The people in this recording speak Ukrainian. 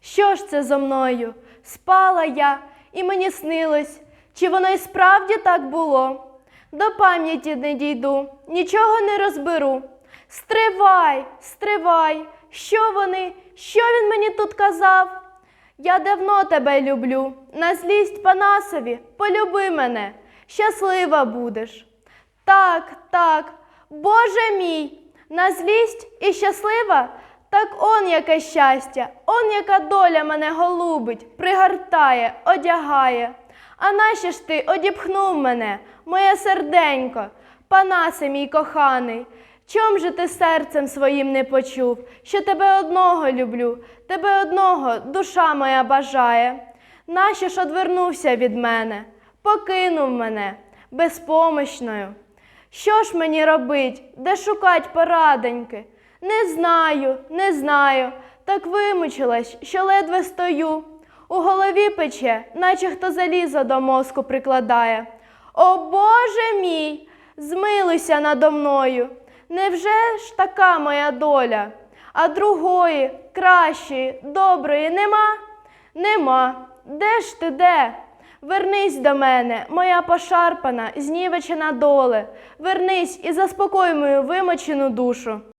Що ж це зо мною? Спала я, і мені снилось, чи воно й справді так було? До пам'яті не дійду, нічого не розберу. Стривай, стривай, що вони, що він мені тут казав? Я давно тебе люблю, на злість Панасові, полюби мене, щаслива будеш. Так, так, Боже мій, на злість і щаслива, так он яке щастя, он яка доля мене голубить, пригортає, одягає. А нащо ж ти одіпхнув мене, моє серденько, Панасе мій коханий? Чом же ти серцем своїм не почув, що тебе одного люблю, тебе одного душа моя бажає? Нащо ж одвернувся від мене, покинув мене безпомощною? Що ж мені робить, де шукать порадоньки? Не знаю, не знаю, так вимучилась, що ледве стою. У голові пече, наче хто залізо до мозку прикладає. О Боже мій, змилуйся надо мною. Невже ж така моя доля? А другої, кращої, доброї нема? Нема. Де ж ти де? Вернись до мене, моя пошарпана, знівечена доле. Вернись і заспокой мою вимочену душу.